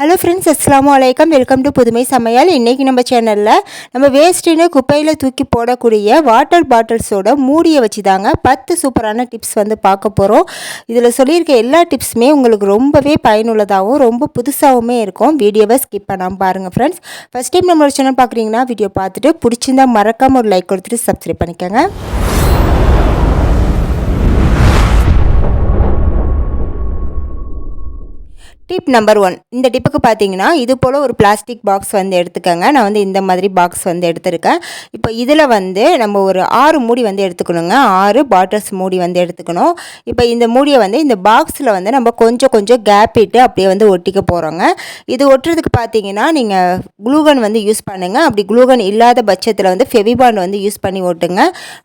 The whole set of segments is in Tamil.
ஹலோ ஃப்ரெண்ட்ஸ் அஸ்லாம் வலைக்கம் வெல்கம் டு புதுமை சமையல் இன்றைக்கி நம்ம சேனலில் நம்ம வேஸ்ட்டுன்னு குப்பையில் தூக்கி போடக்கூடிய வாட்டர் பாட்டில்ஸோட மூடியை வச்சு தாங்க பத்து சூப்பரான டிப்ஸ் வந்து பார்க்க போகிறோம் இதில் சொல்லியிருக்க எல்லா டிப்ஸுமே உங்களுக்கு ரொம்பவே பயனுள்ளதாகவும் ரொம்ப புதுசாகவுமே இருக்கும். வீடியோவை ஸ்கிப் பண்ணாமல் பாருங்கள் ஃப்ரெண்ட்ஸ் ஃபஸ்ட் டைம் நம்மளோட சேனல் பார்க்குறீங்கன்னா வீடியோ பார்த்துட்டு பிடிச்சிருந்தா மறக்காமல் ஒரு லைக் கொடுத்துட்டு சப்ஸ்கிரைப் பண்ணிக்கோங்க. டிப் நம்பர் ஒன் இந்த டிப்புக்கு பார்த்தீங்கன்னா இது போல் ஒரு பிளாஸ்டிக் பாக்ஸ் வந்து எடுத்துக்கோங்க. நான் வந்து இந்த மாதிரி பாக்ஸ் வந்து எடுத்திருக்கேன். இப்போ இதில் வந்து நம்ம ஒரு ஆறு மூடி வந்து எடுத்துக்கணுங்க. ஆறு பாட்டில்ஸ் மூடி வந்து எடுத்துக்கணும். இப்போ இந்த மூடியை வந்து இந்த பாக்ஸில் வந்து நம்ம கொஞ்சம் கொஞ்சம் கேப் இட்டு அப்படியே வந்து ஒட்டிக்க போகிறோங்க இது ஒட்டுறதுக்கு பார்த்தீங்கன்னா நீங்கள் குளூகன் வந்து யூஸ் பண்ணுங்கள் அப்படி குளூகன் இல்லாத பட்சத்தில் வந்து ஃபெவிபாண்ட் வந்து யூஸ் பண்ணி ஒட்டுங்க.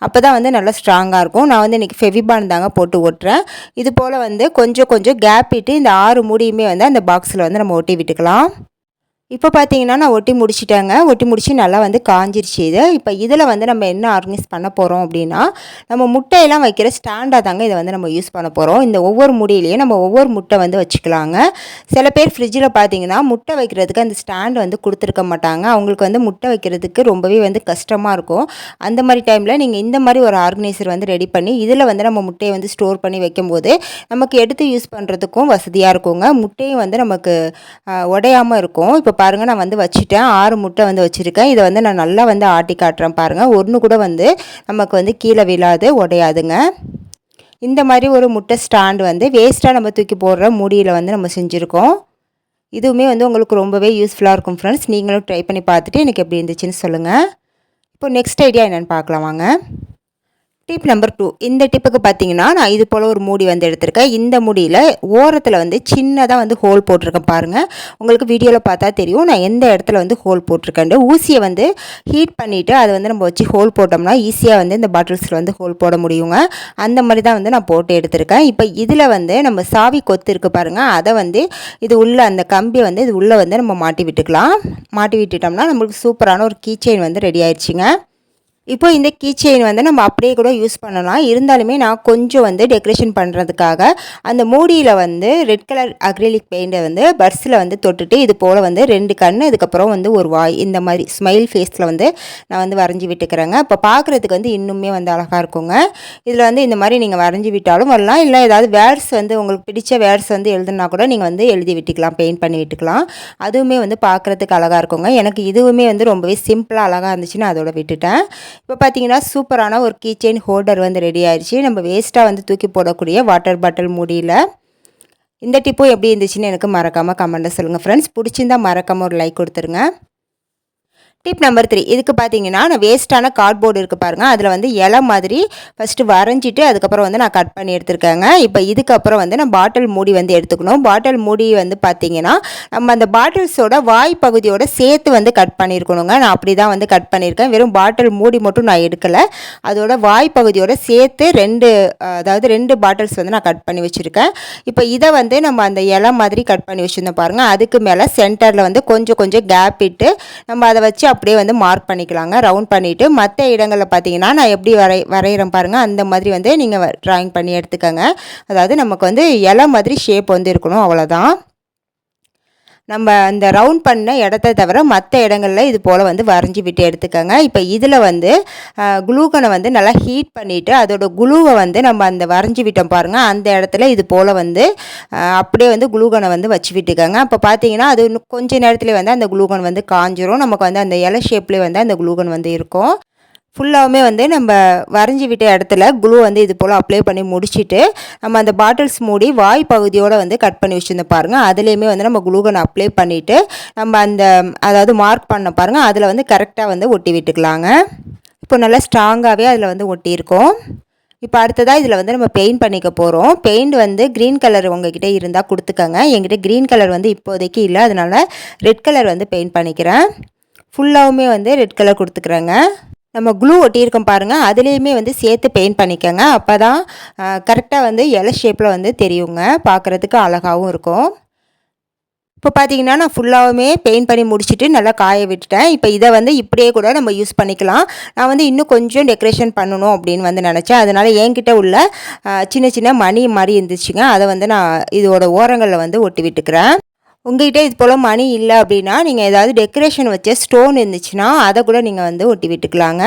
அப்போ தான் வந்து நல்லா ஸ்ட்ராங்காக இருக்கும். நான் வந்து இன்றைக்கி ஃபெவிபாண்ட் தாங்க போட்டு ஒட்டுறேன். இது போல் வந்து கொஞ்சம் கொஞ்சம் கேப் இட்டு இந்த ஆறு மூடியுமே வந்து அந்த பாக்ஸில் வந்து நம்ம ஒட்டி விட்டுக்கலாம். இப்போ பார்த்தீங்கன்னா நான் ஒட்டி முடிச்சிட்டேங்க. ஒட்டி முடிச்சு நல்லா வந்து காஞ்சிருச்சு இது. இப்போ இதில் வந்து நம்ம என்ன ஆர்கனைஸ் பண்ண போகிறோம் அப்படின்னா நம்ம முட்டையெல்லாம் வைக்கிற ஸ்டாண்டாக தாங்க இதை வந்து நம்ம யூஸ் பண்ண போகிறோம் இந்த ஒவ்வொரு முடியிலையும் நம்ம ஒவ்வொரு முட்டை வந்து வச்சுக்கலாங்க. சில பேர் ஃப்ரிட்ஜில் பார்த்தீங்கன்னா முட்டை வைக்கிறதுக்கு அந்த ஸ்டாண்ட் வந்து கொடுத்துருக்க மாட்டாங்க. அவங்களுக்கு வந்து முட்டை வைக்கிறதுக்கு ரொம்பவே வந்து கஷ்டமாக இருக்கும். அந்த மாதிரி டைமில் நீங்கள் இந்த மாதிரி ஒரு ஆர்கனைசர் வந்து ரெடி பண்ணி இதில் வந்து நம்ம முட்டையை வந்து ஸ்டோர் பண்ணி வைக்கும்போது நமக்கு எடுத்து யூஸ் பண்ணுறதுக்கும் வசதியாக இருக்குங்க. முட்டையும் வந்து நமக்கு உடையாமல் இருக்கும். இப்போ பாருங்கள் நான் வந்து வச்சுட்டேன். ஆறு முட்டை வந்து வச்சுருக்கேன். இதை வந்து நான் நல்லா வந்து ஆட்டி காட்டுறேன் பாருங்கள் ஒன்று கூட வந்து நமக்கு வந்து கீழே விழாது உடையாதுங்க. இந்த மாதிரி ஒரு முட்டை ஸ்டாண்டு வந்து வேஸ்ட்டாக நம்ம தூக்கி போடுற மூடியில் வந்து நம்ம செஞ்சுருக்கோம். இதுவுமே வந்து உங்களுக்கு ரொம்பவே யூஸ்ஃபுல்லாக இருக்கும் ஃப்ரெண்ட்ஸ் நீங்களும் ட்ரை பண்ணி பார்த்துட்டு எனக்கு எப்படி இருந்துச்சுன்னு சொல்லுங்கள் இப்போ நெக்ஸ்ட் ஐடியா என்னென்னு பார்க்கலாம் வாங்க. டிப் நம்பர் டூ இந்த டிப்புக்கு பார்த்தீங்கன்னா நான் இது போல் ஒரு மூடி வந்து எடுத்திருக்கேன். இந்த மூடியில் ஓரத்தில் வந்து சின்னதாக வந்து ஹோல் போட்டிருக்கேன் பாருங்கள் உங்களுக்கு வீடியோவில் பார்த்தா தெரியும். நான் எந்த இடத்துல வந்து ஹோல் போட்டிருக்கேன். ஊசியை வந்து ஹீட் பண்ணிவிட்டு அதை வந்து நம்ம வச்சு ஹோல் போட்டோம்னா ஈஸியாக வந்து இந்த பாட்டில்ஸில் வந்து ஹோல் போட முடியுங்க. அந்த மாதிரி தான் வந்து நான் போட்டு எடுத்திருக்கேன். இப்போ இதில் வந்து நம்ம சாவி கொத்து இருக்குது பாருங்கள் அதை வந்து இது உள்ளே அந்த கம்பியை வந்து இது உள்ளே வந்து நம்ம மாட்டி விட்டுக்கலாம். மாட்டி விட்டுட்டோம்னா நம்மளுக்கு சூப்பரான ஒரு கீச்செயின் வந்து ரெடி ஆயிடுச்சுங்க. இப்போ இந்த கீ செயின் வந்து நம்ம அப்படியே கூட யூஸ் பண்ணலாம். இருந்தாலுமே நான் கொஞ்சம் வந்து டெக்கரேஷன் பண்ணுறதுக்காக அந்த மூடியில் வந்து ரெட் கலர் அக்ரிலிக் பெயிண்டை வந்து பர்ஸில் வந்து தொட்டுட்டு இது போல் வந்து ரெண்டு கண் இதுக்கப்புறம் வந்து ஒரு வாய் இந்த மாதிரி ஸ்மைல் ஃபேஸில் வந்து நான் வந்து வரைஞ்சி விட்டுக்கிறேங்க. இப்போ பார்க்குறதுக்கு வந்து இன்னுமே வந்து அழகாக இருக்குங்க. இதில் வந்து இந்த மாதிரி நீங்கள் வரைஞ்சி விட்டாலும் வரலாம். இல்லை ஏதாவது வேர்ட்ஸ் வந்து உங்களுக்கு பிடிச்ச வேர்ட்ஸ் வந்து எழுதுனா கூட நீங்கள் வந்து எழுதி விட்டுக்கலாம் பெயிண்ட் பண்ணி விட்டுக்கலாம். அதுவுமே வந்து பார்க்குறதுக்கு அழகாக இருக்குங்க. எனக்கு இதுவுமே வந்து ரொம்பவே சிம்பிளாக அழகாக இருந்துச்சுன்னு அதோட விட்டுட்டேன். இப்போ பார்த்தீங்கன்னா சூப்பரான ஒரு கீச்செயின் ஹோல்டர் வந்து ரெடி ஆயிடுச்சு நம்ம வேஸ்ட்டாக வந்து தூக்கி போடக்கூடிய வாட்டர் பாட்டில் மூடியில். இந்த டிப்பும் எப்படி இருந்துச்சுன்னு எனக்கு மறக்காமல் கமெண்ட்டில் சொல்லுங்கள் ஃப்ரெண்ட்ஸ் பிடிச்சிருந்தா மறக்காமல் ஒரு லைக் கொடுத்துருங்க. டிப் நம்பர் த்ரீ இதுக்கு பார்த்தீங்கன்னா நான் வேஸ்ட்டான கார்ட்போர்டு இருக்குது பாருங்கள் அதில் வந்து இலை மாதிரி ஃபஸ்ட்டு வரைஞ்சிட்டு அதுக்கப்புறம் வந்து நான் கட் பண்ணி எடுத்துருக்கேங்க. இப்போ இதுக்கப்புறம் வந்து நான் பாட்டில் மூடி வந்து எடுத்துக்கணும். பாட்டில் மூடி வந்து பார்த்தீங்கன்னா நம்ம அந்த பாட்டில்ஸோட வாய் பகுதியோட சேர்த்து வந்து கட் பண்ணியிருக்கணுங்க நான் அப்படி தான் வந்து கட் பண்ணியிருக்கேன் வெறும் பாட்டில் மூடி மட்டும் நான் எடுக்கலை. அதோட வாய் பகுதியோட சேர்த்து ரெண்டு அதாவது ரெண்டு பாட்டில்ஸ் வந்து நான் கட் பண்ணி வச்சுருக்கேன். இப்போ இதை வந்து நம்ம அந்த இலை மாதிரி கட் பண்ணி வச்சுருந்தோம் பாருங்கள் அதுக்கு மேலே சென்டரில் வந்து கொஞ்சம் கொஞ்சம் கேப் இட்டு நம்ம அதை வச்சு அப்படியே வந்து மார்க் பண்ணிக்கலாங்க. ரவுண்ட் பண்ணிவிட்டு மற்ற இடங்களில் பார்த்தீங்கன்னா நான் எப்படி வரை வரைகிறேன் பாருங்கள் அந்த மாதிரி வந்து நீங்கள் ட்ராயிங் பண்ணி எடுத்துக்கோங்க. அதாவது நமக்கு வந்து இலை மாதிரி ஷேப் வந்து இருக்கணும். அவ்வளோதான் நம்ம அந்த ரவுண்ட் பண்ண இடத்த தவிர மற்ற இடங்களில் இது போல் வந்து வரைஞ்சி விட்டு எடுத்துக்கோங்க. இப்போ இதில் வந்து குளூகனை வந்து நல்லா ஹீட் பண்ணிவிட்டு அதோட குளூவை வந்து நம்ம அந்த வரைஞ்சி விட்டோம் பாருங்கள் அந்த இடத்துல இது போல் வந்து அப்படியே வந்து குளூகனை வந்து வச்சு விட்டுக்கோங்க. அப்போ பார்த்தீங்கன்னா அது கொஞ்சம் நேரத்துலேயே வந்து அந்த குளூகன் வந்து காஞ்சிரும். நமக்கு வந்து அந்த இலை ஷேப்லேயே வந்து அந்த குளூகன் வந்து இருக்கும். ஃபுல்லாகவுமே வந்து நம்ம வரைஞ்சி விட்ட இடத்துல குளூ வந்து இது போல் அப்ளை பண்ணி முடிச்சுட்டு நம்ம அந்த பாட்டில்ஸ் மூடி வாய் பகுதியோடு வந்து கட் பண்ணி வச்சுருந்த பாருங்கள் அதுலேயுமே வந்து நம்ம குளூகன் அப்ளை பண்ணிவிட்டு நம்ம அந்த அதாவது மார்க் பண்ண பாருங்கள் அதில் வந்து கரெக்டாக வந்து ஒட்டி விட்டுக்கலாங்க. இப்போ நல்லா ஸ்ட்ராங்காகவே அதில் வந்து ஒட்டியிருக்கோம். இப்போ அடுத்ததாக இதில் வந்து நம்ம பெயிண்ட் பண்ணிக்க போகிறோம் பெயிண்ட் வந்து க்ரீன் கலர் உங்ககிட்ட இருந்தால் கொடுத்துக்கோங்க. என்கிட்ட க்ரீன் கலர் வந்து இப்போதைக்கு இல்லை. அதனால் ரெட் கலர் வந்து பெயிண்ட் பண்ணிக்கிறேன். ஃபுல்லாகவுமே வந்து ரெட் கலர் கொடுத்துக்குறேங்க. நம்ம க்ளூ ஒட்டியிருக்கோம் பாருங்கள் அதுலேயுமே வந்து சேர்த்து பெயிண்ட் பண்ணிக்கோங்க. அப்போ தான் கரெக்டாக வந்து இலை ஷேப்பில் வந்து தெரியுங்க. பார்க்குறதுக்கு அழகாகவும் இருக்கும். இப்போ பார்த்தீங்கன்னா நான் ஃபுல்லாகவுமே பெயிண்ட் பண்ணி முடிச்சுட்டு நல்லா காய விட்டுட்டேன். இப்போ இதை வந்து இப்படியே கூட நம்ம யூஸ் பண்ணிக்கலாம். நான் வந்து இன்னும் கொஞ்சம் டெக்கரேஷன் பண்ணணும் அப்படின்னு வந்து நினச்சேன். அதனால் என்கிட்ட உள்ள சின்ன சின்ன மணி மாதிரி இருந்துச்சுங்க. அதை வந்து நான் இதோட ஓரங்களில் வந்து ஒட்டி விட்டுக்கிறேன். உங்கள்கிட்ட இது போல் மணி இல்லை அப்படின்னா நீங்கள் ஏதாவது டெக்கரேஷன் வச்ச ஸ்டோன் இருந்துச்சுன்னா அதை கூட நீங்கள் வந்து ஒட்டி விட்டுக்கலாங்க.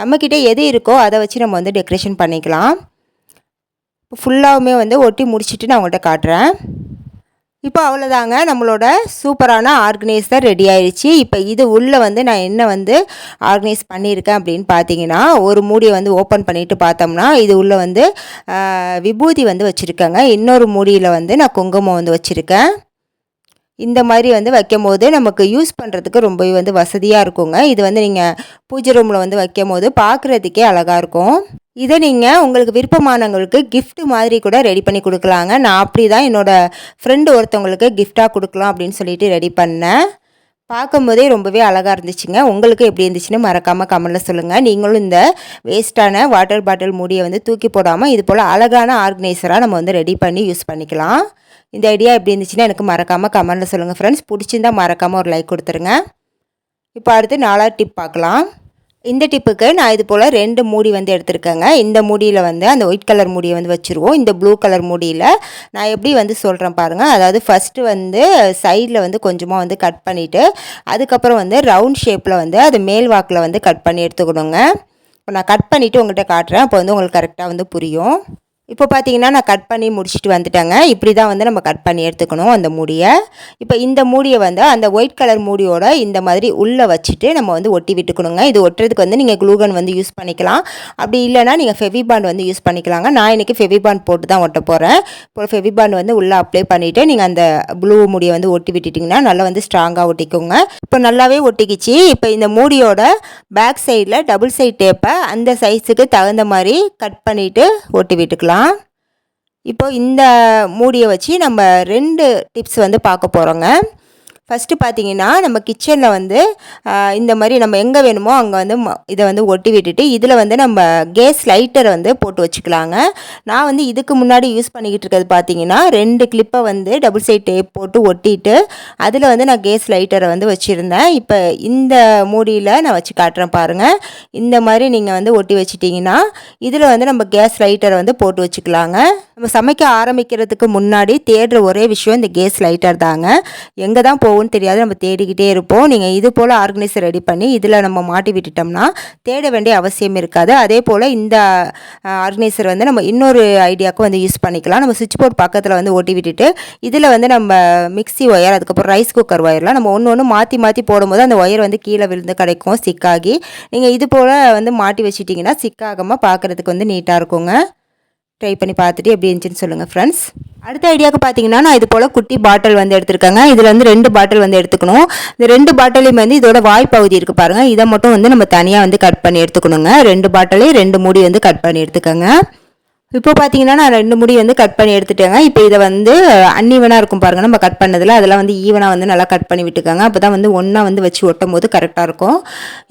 நம்மக்கிட்ட எது இருக்கோ அதை வச்சு நம்ம வந்து டெக்கரேஷன் பண்ணிக்கலாம். ஃபுல்லாகவுமே வந்து ஒட்டி முடிச்சுட்டு நான் உங்கள்கிட்ட காட்டுறேன். இப்போ அவ்வளோதாங்க நம்மளோட சூப்பரான ஆர்கனைசர் ரெடி ஆயிடுச்சு இப்போ இது உள்ளே வந்து நான் என்ன வந்து ஆர்கனைஸ் பண்ணியிருக்கேன் அப்படின்னு பார்த்தீங்கன்னா ஒரு மூடியை வந்து ஓப்பன் பண்ணிவிட்டு பார்த்தோம்னா இது உள்ளே வந்து விபூதி வந்து வச்சுருக்கேங்க. இன்னொரு மூடியில் வந்து நான் குங்குமம் வந்து வச்சுருக்கேன். இந்த மாதிரி வந்து வைக்கும் போது நமக்கு யூஸ் பண்ணுறதுக்கு ரொம்ப வந்து வசதியாக இருக்குங்க. இது வந்து நீங்கள் பூஜை ரூமில் வந்து வைக்கும் போது பார்க்குறதுக்கே அழகாக இருக்கும். இதை நீங்கள் உங்களுக்கு விருப்பமானவங்களுக்கு கிஃப்ட் மாதிரி கூட ரெடி பண்ணி கொடுக்கலாங்க. நான் அப்படி தான் என்னோடய ஃப்ரெண்டு ஒருத்தவங்களுக்கு கிஃப்டாக கொடுக்கலாம் அப்படின்னு சொல்லிட்டு ரெடி பண்ணேன். பார்க்கும்போதே ரொம்பவே அழகாக இருந்துச்சுங்க. உங்களுக்கு எப்படி இருந்துச்சுன்னு மறக்காமல் கமெண்டில் சொல்லுங்கள் நீங்களும் இந்த வேஸ்ட்டான வாட்டர் பாட்டில் மூடியை வந்து தூக்கி போடாமல் இது போல் அழகான ஆர்கனைசராக நம்ம வந்து ரெடி பண்ணி யூஸ் பண்ணிக்கலாம். இந்த ஐடியா எப்படி இருந்துச்சுன்னா எனக்கு மறக்காமல் கமெண்டில் சொல்லுங்கள் ஃப்ரெண்ட்ஸ் பிடிச்சிருந்தால் மறக்காமல் ஒரு லைக் கொடுத்துருங்க. இப்போ அடுத்து நாலாவது டிப் பார்க்கலாம். இந்த டிப்புக்கு நான் இது போல் ரெண்டு மூடி வந்து எடுத்திருக்கேங்க. இந்த மூடியில் வந்து அந்த ஒயிட் கலர் மூடியை வந்து வச்சுருவோம். இந்த ப்ளூ கலர் மூடியில் நான் எப்படி வந்து சொல்கிறேன் பாருங்கள் அதாவது ஃபஸ்ட்டு வந்து சைடில் வந்து கொஞ்சமாக வந்து கட் பண்ணிவிட்டு அதுக்கப்புறம் வந்து ரவுண்ட் ஷேப்பில் வந்து அது மேல் வாக்கில் வந்து கட் பண்ணி எடுத்துக்கணுங்க. இப்போ நான் கட் பண்ணிவிட்டு உங்கள்கிட்ட காட்டுறேன். அப்போ வந்து உங்களுக்கு கரெக்டாக வந்து புரியும். இப்போ பார்த்தீங்கன்னா நான் கட் பண்ணி முடிச்சுட்டு வந்துட்டேங்க. இப்படி தான் வந்து நம்ம கட் பண்ணி எடுத்துக்கணும் அந்த மூடியை. இப்போ இந்த மூடியை வந்து அந்த ஒயிட் கலர் மூடியோட இந்த மாதிரி உள்ளே வச்சுட்டு நம்ம வந்து ஒட்டி விட்டுக்கணுங்க. இது ஒட்டுறதுக்கு வந்து நீங்கள் க்ளூகன் வந்து யூஸ் பண்ணிக்கலாம். அப்படி இல்லைனா நீங்கள் ஃபெவிபாண்ட் வந்து யூஸ் பண்ணிக்கலாங்க. நான் இன்றைக்கி ஃபெவிபாண்ட் போட்டு தான் ஒட்ட போகிறேன் இப்போ ஃபெவிபாண்ட் வந்து உள்ளே அப்ளை பண்ணிவிட்டு நீங்கள் அந்த ப்ளூ மூடியை வந்து ஒட்டி விட்டுட்டிங்கன்னா நல்லா வந்து ஸ்ட்ராங்காக ஒட்டிக்கோங்க. இப்போ நல்லாவே ஒட்டிக்கிச்சு. இப்போ இந்த மூடியோட பேக் சைடில் டபுள் சைட் டேப்பை அந்த சைஸுக்கு தகுந்த மாதிரி கட் பண்ணிவிட்டு ஒட்டி விட்டுக்கலாம். இப்போ இந்த மூடியை வச்சு நம்ம ரெண்டு டிப்ஸ் வந்து பார்க்க போகிறோங்க ஃபஸ்ட்டு பார்த்தீங்கன்னா நம்ம கிச்சனில் வந்து இந்த மாதிரி நம்ம எங்கே வேணுமோ அங்கே வந்து இதை வந்து ஒட்டி விட்டுட்டு இதில் வந்து நம்ம கேஸ் லைட்டரை வந்து போட்டு வச்சுக்கலாங்க. நான் வந்து இதுக்கு முன்னாடி யூஸ் பண்ணிக்கிட்டு இருக்கிறது பார்த்தீங்கன்னா ரெண்டு கிளிப்பை வந்து டபுள் சைட் டேப் போட்டு ஒட்டிட்டு அதில் வந்து நான் கேஸ் லைட்டரை வந்து வச்சுருந்தேன். இப்போ இந்த மூடியில் நான் வச்சு காட்டுறேன் பாருங்கள் இந்த மாதிரி நீங்கள் வந்து ஒட்டி வச்சிட்டிங்கன்னா இதில் வந்து நம்ம கேஸ் லைட்டரை வந்து போட்டு வச்சுக்கலாங்க. நம்ம சமைக்க ஆரம்பிக்கிறதுக்கு முன்னாடி தேடுற ஒரே விஷயம் இந்த கேஸ் லைட்டர் தாங்க. எங்கே தான் போ போகும்னு தெரியாது. நம்ம தேடிக்கிட்டே இருப்போம். நீங்கள் இது போல் ஆர்கனைசர் ரெடி பண்ணி இதில் நம்ம மாட்டி விட்டுட்டோம்னா தேட வேண்டிய அவசியம் இருக்காது. அதே போல் இந்த ஆர்கனைசர் வந்து நம்ம இன்னொரு ஐடியாவுக்கும் வந்து யூஸ் பண்ணிக்கலாம். நம்ம சுவிட்ச் போர்ட் பக்கத்தில் வந்து ஓட்டி விட்டுட்டு இதில் வந்து நம்ம மிக்சி ஒயர் அதுக்கப்புறம் ரைஸ் குக்கர் ஒயர்லாம் நம்ம ஒன்று ஒன்று மாற்றி மாற்றி போடும்போது அந்த ஒயர் வந்து கீழே விழுந்து கிடைக்கும் சிக்காகி நீங்கள் இது போல் வந்து மாட்டி வச்சிட்டிங்கன்னா சிக்காகாமல் பார்க்குறதுக்கு வந்து நீட்டாக இருக்குங்க. ட்ரை பண்ணி பார்த்துட்டு எப்படி இருந்துச்சுன்னு சொல்லுங்கள் ஃப்ரெண்ட்ஸ் அடுத்த ஐடியாவுக்கு பார்த்தீங்கன்னா நான் இது போல் குட்டி பாட்டில் வந்து எடுத்துருக்கேங்க. இதில் வந்து ரெண்டு பாட்டில் வந்து எடுத்துக்கணும். இந்த ரெண்டு பாட்டிலையும் வந்து இதோட வாய்ப்பகுதி இருக்குது பாருங்கள் இதை மட்டும் வந்து நம்ம தனியாக வந்து கட் பண்ணி எடுத்துக்கணுங்க. ரெண்டு பாட்டிலையும் ரெண்டு மூடி வந்து கட் பண்ணி எடுத்துக்கோங்க. இப்போ பார்த்தீங்கன்னா நான் ரெண்டு முடி வந்து கட் பண்ணி எடுத்துட்டேங்க. இப்போ இதை வந்து அன்னீவனாக இருக்கும் பாருங்கள் நம்ம கட் பண்ணதில் அதெல்லாம் வந்து ஈவனாக வந்து நல்லா கட் பண்ணி விட்டுக்கோங்க. அப்போ தான் வந்து ஒன்றா வந்து வச்சு ஒட்டும் போது கரெக்டாக இருக்கும்.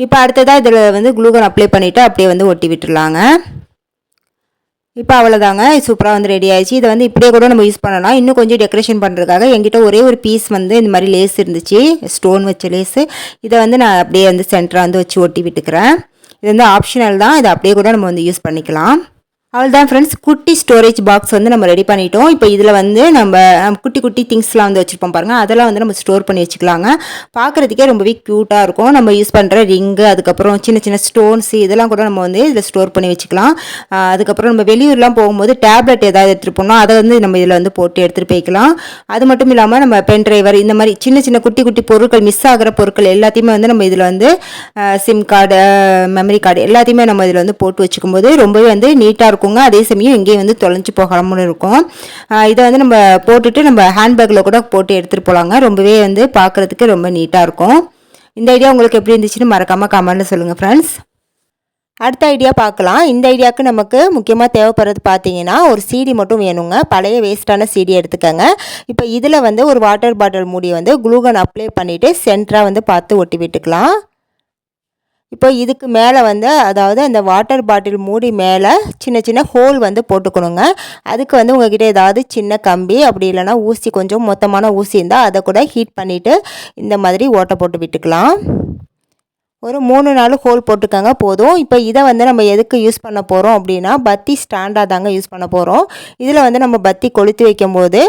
இப்போ அடுத்ததாக இதில் வந்து குளூகன் அப்ளை பண்ணிவிட்டு அப்படியே வந்து ஒட்டி விட்டுருலாங்க இப்போ அவ்வளோதாங்க சூப்பராக வந்து ரெடி ஆயிடுச்சு. இதை வந்து இப்படியே கூட நம்ம யூஸ் பண்ணலாம். இன்னும் கொஞ்சம் டெக்கரேஷன் பண்ணுறதுக்காக என்கிட்ட ஒரே ஒரு பீஸ் வந்து இந்த மாதிரி லேஸ் இருந்துச்சு. ஸ்டோன் வச்ச லேஸு இதை வந்து நான் அப்படியே வந்து சென்டராக வந்து வச்சு ஒட்டி விட்டுக்கிறேன். இது வந்து ஆப்ஷனல் தான். இதை அப்படியே கூட நம்ம வந்து யூஸ் பண்ணிக்கலாம். அவ்வளோதான் ஃப்ரெண்ட்ஸ் குட்டி ஸ்டோரேஜ் பாக்ஸ் வந்து நம்ம ரெடி பண்ணிட்டோம். இப்போ இதில் வந்து நம்ம குட்டி குட்டி திங்ஸ்லாம் வந்து வச்சுருப்போம் பாருங்கள் அதெல்லாம் வந்து நம்ம ஸ்டோர் பண்ணி வச்சுக்கலாங்க. பார்க்குறதுக்கே ரொம்பவே க்யூட்டாக இருக்கும். நம்ம யூஸ் பண்ணுற ரிங்கு அதுக்கப்புறம் சின்ன சின்ன ஸ்டோன்ஸ் இதெல்லாம் கூட நம்ம வந்து இதில் ஸ்டோர் பண்ணி வச்சுக்கலாம். அதுக்கப்புறம் நம்ம வெளியூர்லாம் போகும்போது டேப்லெட் ஏதாவது எடுத்துகிட்டு போனோம் அதை வந்து நம்ம இதில் வந்து போட்டு எடுத்துகிட்டு போய்க்கலாம். அது மட்டும் இல்லாமல் நம்ம பென் டிரைவர் இந்த மாதிரி சின்ன சின்ன குட்டி குட்டி பொருட்கள் மிஸ் ஆகிற பொருட்கள் எல்லாத்தையுமே வந்து நம்ம இதில் வந்து சிம் கார்டு மெமரி கார்டு எல்லாத்தையுமே நம்ம இதில் வந்து போட்டு வச்சுக்கும்போது ரொம்பவே வந்து நீட்டாக இருக்கும். இருக்குங்க அதே சமயம் எங்கேயும் வந்து தொலைஞ்சு போகாமல் இருக்கும். இதை வந்து நம்ம போட்டுட்டு நம்ம ஹேண்ட்பேக்கில் கூட போட்டு எடுத்துகிட்டு போகலாங்க ரொம்பவே வந்து பார்க்குறதுக்கு ரொம்ப நீட்டாக இருக்கும். இந்த ஐடியா உங்களுக்கு எப்படி இருந்துச்சுன்னு மறக்காமல் கமெண்ட்டில் சொல்லுங்கள் ஃப்ரெண்ட்ஸ் அடுத்த ஐடியா பார்க்கலாம். இந்த ஐடியாவுக்கு நமக்கு முக்கியமாக தேவைப்படுறது பார்த்தீங்கன்னா ஒரு சீடி மட்டும் வேணுங்க. பழைய வேஸ்ட்டான சீடி எடுத்துக்கோங்க. இப்போ இதில் வந்து ஒரு வாட்டர் பாட்டில் மூடி வந்து குளூகன் அப்ளை பண்ணிவிட்டு சென்டராக வந்து பார்த்து ஒட்டி விட்டுக்கலாம். இப்போ இதுக்கு மேலே வந்து அதாவது அந்த வாட்டர் பாட்டில் மூடி மேலே சின்ன சின்ன ஹோல் வந்து போட்டுக்கணுங்க. அதுக்கு வந்து உங்ககிட்ட ஏதாவது சின்ன கம்பி அப்படி இல்லைனா ஊசி கொஞ்சம் மொத்தமான ஊசி இருந்தால் அதை கூட ஹீட் பண்ணிவிட்டு இந்த மாதிரி ஓட்டை போட்டு விட்டுக்கலாம். ஒரு மூணு நாலு ஹோல் போட்டுக்கோங்க போதும். இப்போ இதை வந்து நம்ம எதுக்கு யூஸ் பண்ண போகிறோம் அப்படின்னா பத்தி ஸ்டாண்டாக தாங்க யூஸ் பண்ண போகிறோம் இதில் வந்து நம்ம பத்தி கொளுத்தி வைக்கும்போது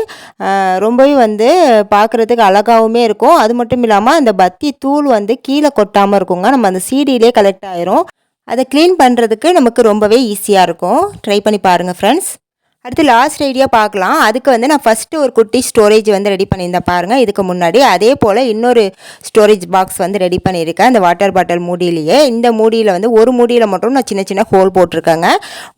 ரொம்பவே வந்து பார்க்குறதுக்கு அழகாகவுமே இருக்கும். அது மட்டும் இல்லாமல் அந்த பத்தி தூள் வந்து கீழே கொட்டாமல் இருக்குங்க. நம்ம அந்த சீடியிலே கலெக்ட் ஆயிரும். அதை க்ளீன் பண்ணுறதுக்கு நமக்கு ரொம்பவே ஈஸியாக இருக்கும். ட்ரை பண்ணி பாருங்கள் ஃப்ரெண்ட்ஸ் அடுத்து லாஸ்ட் ஐடியா பார்க்கலாம். அதுக்கு வந்து நான் ஃபஸ்ட்டு ஒரு குட்டி ஸ்டோரேஜ் வந்து ரெடி பண்ணியிருந்தேன் பாருங்கள் இதுக்கு முன்னாடி அதே போல் இன்னொரு ஸ்டோரேஜ் பாக்ஸ் வந்து ரெடி பண்ணியிருக்கேன். அந்த வாட்டர் பாட்டில் மூடியிலேயே. இந்த மூடியில் வந்து ஒரு மூடியில் மட்டும் நான் சின்ன சின்ன ஹோல் போட்டிருக்கேங்க.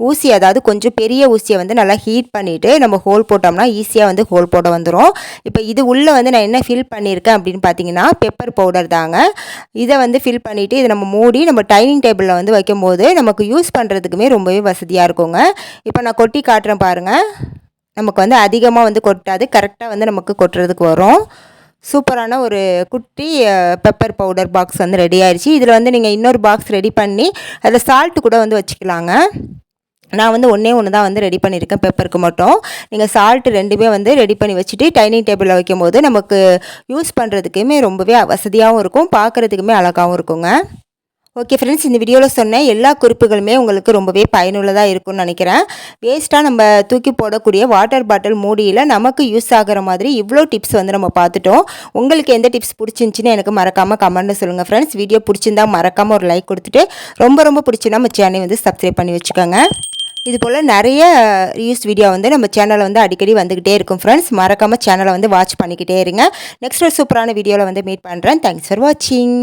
ஊசி அதாவது கொஞ்சம் பெரிய ஊசியை வந்து நல்லா ஹீட் பண்ணிவிட்டு நம்ம ஹோல் போட்டோம்னா ஈஸியாக வந்து ஹோல் போட வந்துடும் இப்போ இது உள்ளே வந்து நான் என்ன ஃபில் பண்ணியிருக்கேன் அப்படின்னு பார்த்தீங்கன்னா பெப்பர் பவுடர் தாங்க. இதை வந்து ஃபில் பண்ணிவிட்டு இதை நம்ம மூடி நம்ம டைனிங் டேபிளில் வந்து வைக்கும்போது நமக்கு யூஸ் பண்ணுறதுக்குமே ரொம்பவே வசதியாக இருக்குங்க. இப்போ நான் கொட்டி காட்டுறேன் பாருங்கள் நமக்கு வந்து அதிகமாக வந்து கொட்டாது. கரெக்டாக வந்து நமக்கு கொட்டுறதுக்கு வரும். சூப்பரான ஒரு குட்டி பெப்பர் பவுடர் பாக்ஸ் வந்து ரெடி ஆயிடுச்சு. இதில் வந்து நீங்கள் இன்னொரு பாக்ஸ் ரெடி பண்ணி அதில் சால்ட்டு கூட வந்து வச்சுக்கலாங்க. நான் வந்து ஒன்றே ஒன்று தான் வந்து ரெடி பண்ணியிருக்கேன் பெப்பருக்கு மட்டும். நீங்கள் சால்ட்டு ரெண்டுமே வந்து ரெடி பண்ணி வச்சுட்டு டைனிங் டேபிளில் வைக்கும்போது நமக்கு யூஸ் பண்ணுறதுக்குமே ரொம்பவே வசதியாகவும் இருக்கும் பார்க்குறதுக்குமே அழகாகவும் இருக்குங்க. ஓகே ஃப்ரெண்ட்ஸ் இந்த வீடியோவில் சொன்ன எல்லா குறிப்புகளுமே உங்களுக்கு ரொம்பவே பயனுள்ளதாக இருக்கும்னு நினைக்கிறேன். வேஸ்ட்டாக நம்ம தூக்கி போடக்கூடிய வாட்டர் பாட்டில் மூடியில் நமக்கு யூஸ் ஆகிற மாதிரி இவ்வளோ டிப்ஸ் வந்து நம்ம பார்த்துட்டோம். உங்களுக்கு எந்த டிப்ஸ் பிடிச்சிருந்துச்சின்னு எனக்கு மறக்காமல் கமெண்ட்டில் சொல்லுங்கள் ஃப்ரெண்ட்ஸ் வீடியோ பிடிச்சிருந்தா மறக்காமல் ஒரு லைக் கொடுத்துட்டு ரொம்ப ரொம்ப பிடிச்சிருந்தா நம்ம சேனலை வந்து சப்ஸ்கிரைப் பண்ணி வச்சுக்கோங்க. இது போல் நிறைய ரியூஸ் வீடியோ வந்து நம்ம சேனலில் வந்து அடிக்கடி வந்துக்கிட்டே இருக்கும் ஃப்ரெண்ட்ஸ் மறக்காமல் சேனலை வந்து வாட்ச் பண்ணிக்கிட்டே இருங்க. நெக்ஸ்ட் ஒரு சூப்பரான வீடியோவில் வந்து மீட் பண்ணுறேன் தேங்க்ஸ் ஃபார் வாட்சிங்